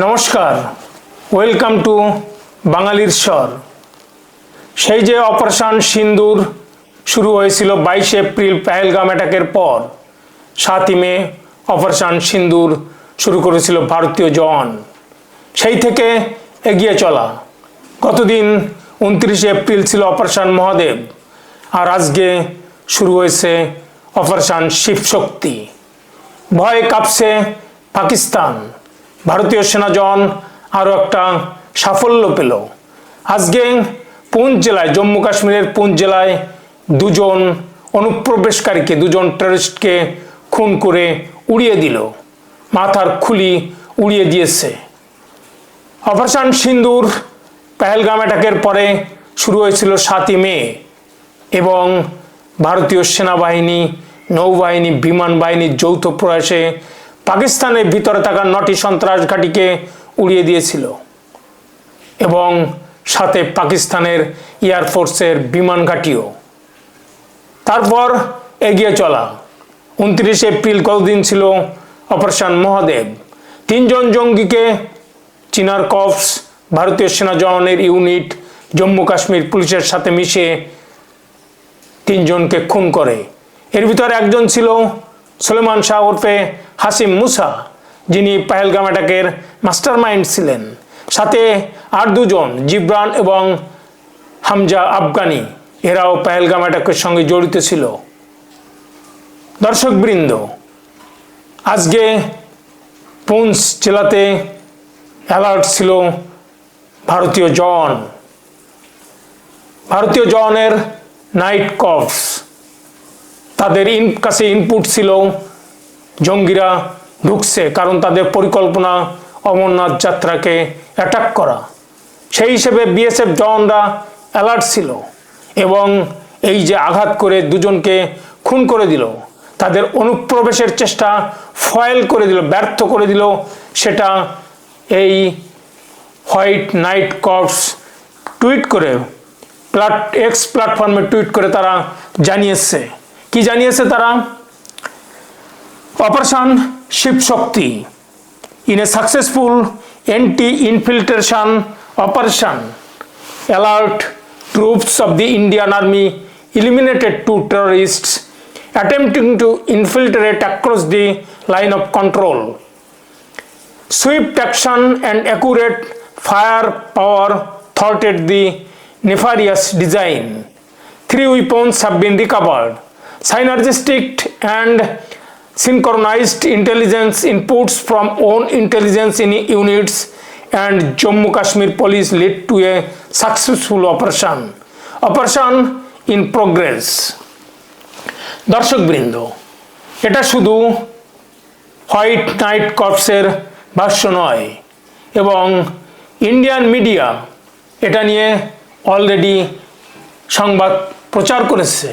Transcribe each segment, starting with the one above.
নমস্কার। Welcome to বাঙালির স্বর। সেই যে অপারেশন সিন্দুর শুরু হয়েছিল বাইশে এপ্রিল পেহেলগাম অ্যাটাকের পর, সাতই মে অপারেশন সিন্দুর শুরু করেছিল ভারতীয় জওয়ান। সেই থেকে এগিয়ে চলা। গতদিন উনত্রিশে এপ্রিল ছিল অপারেশন মহাদেব, আর আজকে শুরু হয়েছে অপারেশন শিবশক্তি। ভয়ে কাঁপছে পাকিস্তান। ভারতীয় সেনা জওয়ান আরও একটা সাফল্য পেল। আজকে পুঞ্চ জেলায়, জম্মু কাশ্মীরের পুঞ্চ জেলায় দুজন অনুপ্রবেশকারীকে, দুজন টেররিস্টকে খুন করে উড়িয়ে দিল। মাথার খুলি উড়িয়ে দিয়েছে। অপারেশন সিন্দুর পেহেলগাম অ্যাটাকের পরে শুরু হয়েছিল সাতই মে এবং ভারতীয় সেনাবাহিনী, নৌবাহিনী, বিমান বাহিনীর যৌথ প্রয়াসে পাকিস্তানের ভিতরে থাকা নটি সন্ত্রাস ঘাঁটিকে উড়িয়ে দিয়েছিল এবং সাথে পাকিস্তানের এয়ারফোর্সের বিমান ঘাঁটিও। তারপর এগিয়ে চলা। উনত্রিশে এপ্রিল কতদিন ছিল? অপারেশন মহাদেব। তিনজন জঙ্গিকে চিনার কপস ভারতীয় সেনা জওয়ানের ইউনিট, জম্মু কাশ্মীর পুলিশের সাথে মিশে তিনজনকে খুন করে। এর ভিতরে একজন ছিল সুলেমান শাহ ওরফে হাসিম মুসা, যিনি পাহেলগাম অ্যাটাকের মাস্টার মাইন্ড ছিলেন। সাথে আর দুজন, জিব্রান এবং হামজা আফগানি, এরাও পাহেলগাম অ্যাটাকের সঙ্গে জড়িত ছিল। দর্শকবৃন্দ, আজকে পুঞ্চ জেলাতে অ্যালার্ট ছিল ভারতীয় জওয়ান। ভারতীয় জওয়ানের নাইট কপস তাদের ইন, কাছে ইনপুট ছিল জঙ্গিরা ঢুকছে কারণ তাদের পরিকল্পনা অমরনাথ যাত্রাকে অ্যাটাক করা। সেই হিসেবে বিএসএফ জওয়ানরা অ্যালার্ট ছিল এবং এই যে আঘাত করে দুজনকে খুন করে দিল, তাদের অনুপ্রবেশের চেষ্টা ফয়েল করে দিল, ব্যর্থ করে দিল। সেটা এই হোয়াইট নাইট কর্পস টুইট করে প্লাট এক্স প্ল্যাটফর্মে টুইট করে তারা জানিয়েছে। কি জানিয়েছে তারা? Operation Ship Shakti in a successful anti-infiltration operation alert troops of the Indian army eliminated two terrorists attempting to infiltrate across the line of control. Swift action and accurate firepower thwarted the nefarious design. Three weapons have been recovered, synergistic and synchronized intelligence inputs from own intelligence in units and Jammu Kashmir police led to a successful operation. Operation in progress. দর্শকবৃন্দ এটা শুধু white night কর্পসের ভাষ্য নয় এবং Indian media এটা নিয়ে already সংবাদ প্রচার করেছে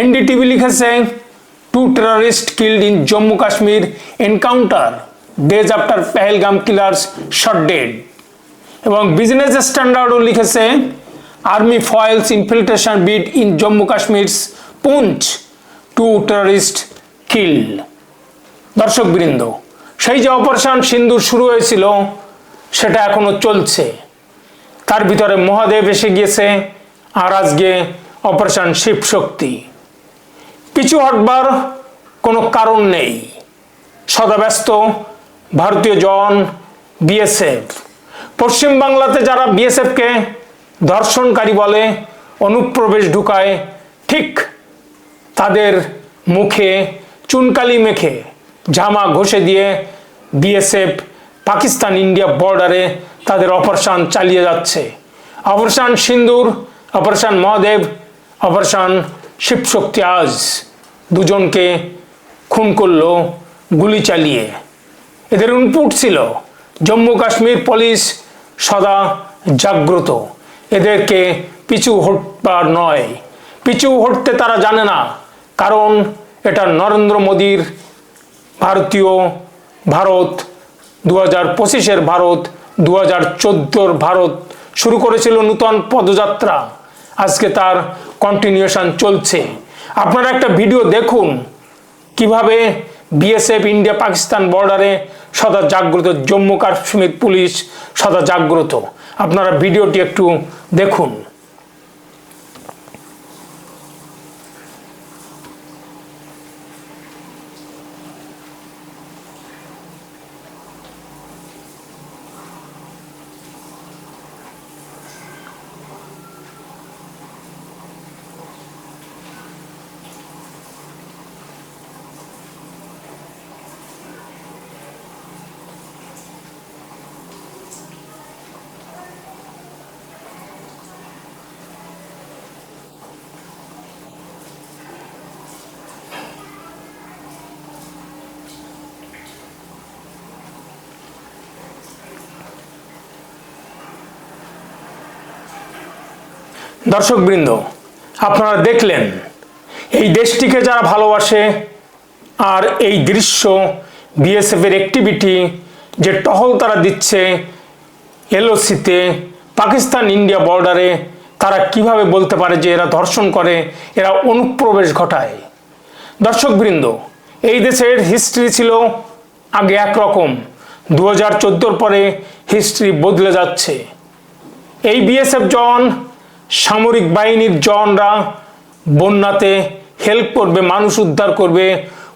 এনডিটিভি লিখেছে two terrorist killed in Jammu Kashmir encounter days after Pahalgam killers shot dead এবং বিজনেস স্ট্যান্ডার্ডও লিখেছে army foils infiltration bid in Jammu Kashmir's Poonch two terrorist killed দর্শকবৃন্দ, সেই যে অপারেশন সিন্দুর শুরু হয়েছিল, সেটা এখনও চলছে। তার ভিতরে মহাদেব এসে গিয়েছে, আর আজকে অপারেশন শিবশক্তি। পিছু হটবার কোনো কারণ নেই। সদাব্যস্ত ভারতীয় জন বিএসএফ। পশ্চিমবাংলাতে যারা বিএসএফকে ধর্ষণকারী বলে অনুপ্রবেশ ঢুকায়, ঠিক তাদের মুখে চুনকালি মেখে জামা ঘষে দিয়ে বিএসএফ পাকিস্তান ইন্ডিয়া বর্ডারে তাদের অপারেশন চালিয়ে যাচ্ছে। Operation Sindoor, operation Mahadev, operation Shivshakti আজ। দুজনকে খুন করল গুলি চালিয়ে। এদের ইনপুট ছিল, জম্মু কাশ্মীর পুলিশ সদা জাগ্রত। এদেরকে পিছু হটবার নয়। পিছু হটতে তারা জানে না, কারণ এটা নরেন্দ্র মোদীর ভারতীয় ভারত দু হাজার পঁচিশের ভারত দু হাজার চোদ্দোর ভারত শুরু করেছিল নূতন পদযাত্রা। আজকে তার কন্টিনিউশন চলছে। আপনারা একটা ভিডিও দেখুন কীভাবে বিএসএফ ইন্ডিয়া পাকিস্তান বর্ডারে সদা জাগ্রত জম্মু কাশ্মীর পুলিশ সদা জাগ্রত। আপনারা ভিডিওটি একটু দেখুন। দর্শকবৃন্দ, আপনারা দেখলেন, এই দেশটিকে যারা ভালোবাসে আর এই দৃশ্য বিএসএফের অ্যাক্টিভিটি যে টহল তারা দিচ্ছে এলওসিতে পাকিস্তান ইন্ডিয়া বর্ডারে তারা কীভাবে বলতে পারে যে এরা ধর্ষণ করে, এরা অনুপ্রবেশ ঘটায়। দর্শকবৃন্দ, এই দেশের হিস্ট্রি ছিল আগে একরকম দু হাজার পরে হিস্ট্রি বদলে যাচ্ছে। এই বিএসএফ জন সামরিক বাহিনীর জনরা বন্যাতে হেল্প করবে, মানুষ উদ্ধার করবে।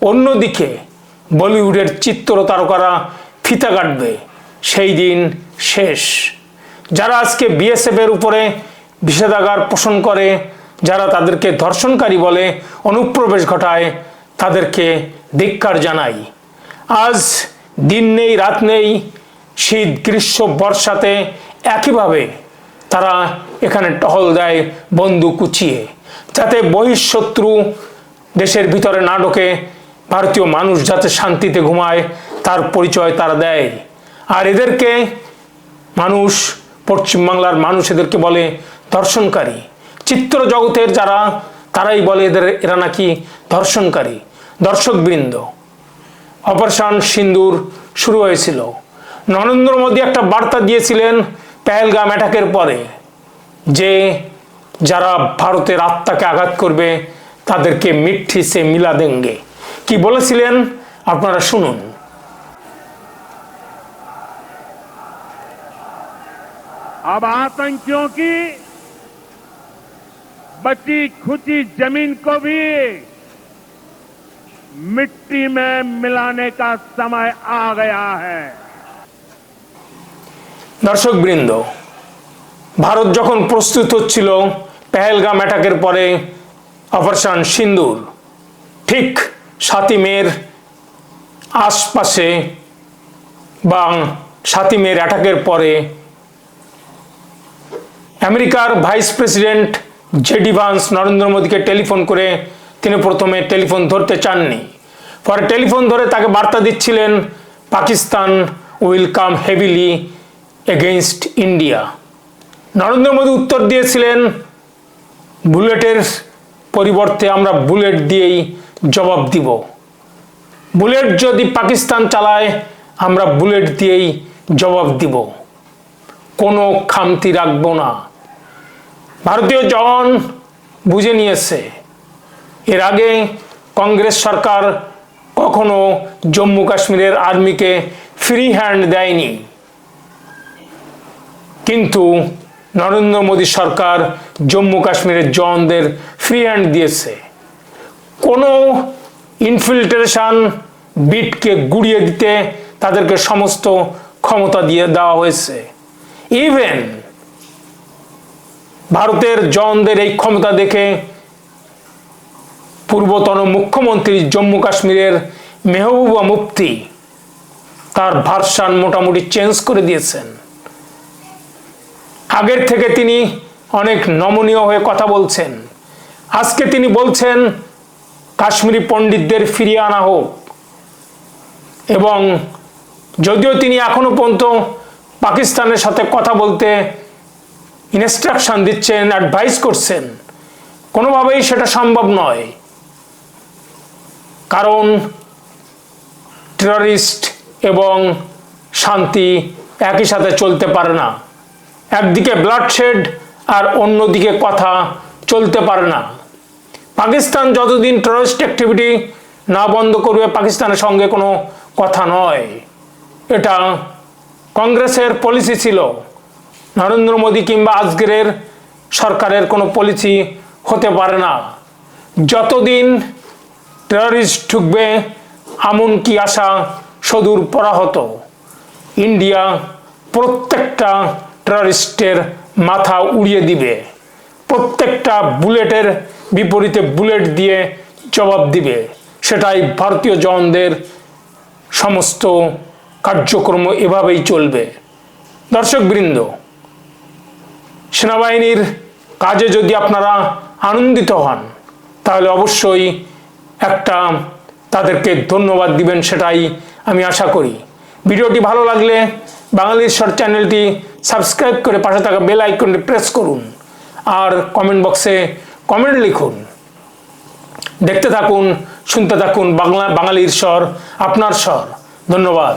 অন্যদিকে বলিউডের চিত্র তারকারা ফিতা কাটবে। সেই দিন শেষ। যারা আজকে বিএসএফের উপরে বিষেধাগার পোষণ করে, যারা তাদেরকে ধর্ষণকারী বলে অনুপ্রবেশ ঘটায়, তাদেরকে ধিক্কার জানাই। আজ দিন নেই, রাত নেই, শীত, গ্রীষ্ম, বর্ষাতে একইভাবে তারা এখানে টহল দেয় বন্দুক কুচিয়ে। যাতে বহিঃশত্রু দেশের ভিতরে না ঢোকে, ভারতীয় মানুষ যাতে শান্তিতে ঘুমায়, তার পরিচয় তারা দেয়। আর এদেরকে মানুষ পশ্চিমবাংলার মানুষ এদেরকে বলে ধর্ষণকারী চিত্র জগতের যারা, তারাই বলে এদের, এরা নাকি ধর্ষণকারী দর্শকবৃন্দ। অপারেশন সিন্দুর শুরু হয়েছিল। নরেন্দ্র মোদী একটা বার্তা দিয়েছিলেন পেহেলগাম অ্যাটাকের পরে যে যারা ভারতের আত্মাকে আঘাত করবে তাদেরকে মিঠি সে মিলা দেঙ্গে কি বলেছিলেন আপনারা শুনুন अब आतंकियों की बची खुची जमीन को भी मिट्टी में मिलाने का समय आ गया है দর্শকবৃন্দ, ভারত যখন প্রস্তুত হচ্ছিল পেহেলগাম অ্যাটাকের পরে অপারেশন সিন্দুর, ঠিক সাতই মের আশপাশে বা সাতই মের অ্যাটাকের পরে আমেরিকার vice president JD Vance Narendra মোদীকে টেলিফোন করে তিনি প্রথমে টেলিফোন ধরতে চাননি। পরে টেলিফোন ধরে তাকে বার্তা দিচ্ছিলেন, Pakistan will come heavily against India Narendra Modi উত্তর দিয়েছিলেন, বুলেটের পরিবর্তে আমরা বুলেট দিয়েই জবাব দিব। বুলেট যদি পাকিস্তান চালায়, আমরা বুলেট দিয়েই জবাব দিব। কোনো খামতি রাখব না। ভারতীয় জন বুঝে নিয়েছে, এর আগে কংগ্রেস সরকার কখনো জম্মু কাশ্মীরের আর্মিকে ফ্রি হ্যান্ড দেয়নি। কিন্তু নরেন্দ্র মোদী সরকার জম্মু কাশ্মীরের জনদের ফ্রি হ্যান্ড দিয়েছে। কোনো ইনফিল্ট্রেশন বিটকে গুড়িয়ে দিতে তাদেরকে সমস্ত ক্ষমতা দিয়ে দেওয়া হয়েছে। ইভেন ভারতের জনদের এই ক্ষমতা দেখে পূর্বতন মুখ্যমন্ত্রী জম্মু কাশ্মীরের মেহবুবা মুফতি তার ভার্সান মোটামুটি চেঞ্জ করে দিয়েছেন। আগের থেকে তিনি অনেক নমনীয় হয়ে কথা বলছেন। আজকে তিনি বলছেন, কাশ্মীরি পণ্ডিতদের ফিরিয়ে আনা হোক। এবং যদিও তিনি এখনও পর্যন্ত পাকিস্তানের সাথে কথা বলতে ইনস্ট্রাকশন দিচ্ছেন অ্যাডভাইস করছেন, কোনোভাবেই সেটা সম্ভব নয়। কারণ টেররিস্ট এবং শান্তি একই সাথে চলতে পারে না। একদিকে ব্লাডশেড আর অন্যদিকে কথা চলতে পারে না। পাকিস্তান যতদিন টেররিস্ট অ্যাক্টিভিটি না বন্ধ করবে, পাকিস্তানের সঙ্গে কোনো কথা নয়। এটা কংগ্রেসের পলিসি ছিল। নরেন্দ্র মোদী কিংবা আজকের সরকারের কোনো পলিসি হতে পারে না। যতদিন টেররিস্ট ঢুকবে এমন কি আশা সদূর পরাহত। ইন্ডিয়া প্রত্যেকটা টেররিস্টের মাথা উড়িয়ে দিবে। প্রত্যেকটা বুলেটের বিপরীতে বুলেট দিয়ে জবাব দিবে। সেটাই ভারতীয় জওয়ানদের সমস্ত কার্যক্রম এভাবেই চলবে। দর্শকবৃন্দ সেনাবাহিনীর কাজে যদি আপনারা আনন্দিত হন, তাহলে অবশ্যই একটা তাদেরকে ধন্যবাদ দিবেন, সেটাই আমি আশা করি। ভিডিওটি ভালো লাগলে বাঙালির শর্ট চ্যানেলটি সাবস্ক্রাইব করে পাশে থাকা বেল আইকনটি প্রেস করুন আর কমেন্ট বক্সে কমেন্ট লিখুন। দেখতে থাকুন, শুনতে থাকুন বাংলা বাঙালির স্বর, আপনার স্বর। ধন্যবাদ।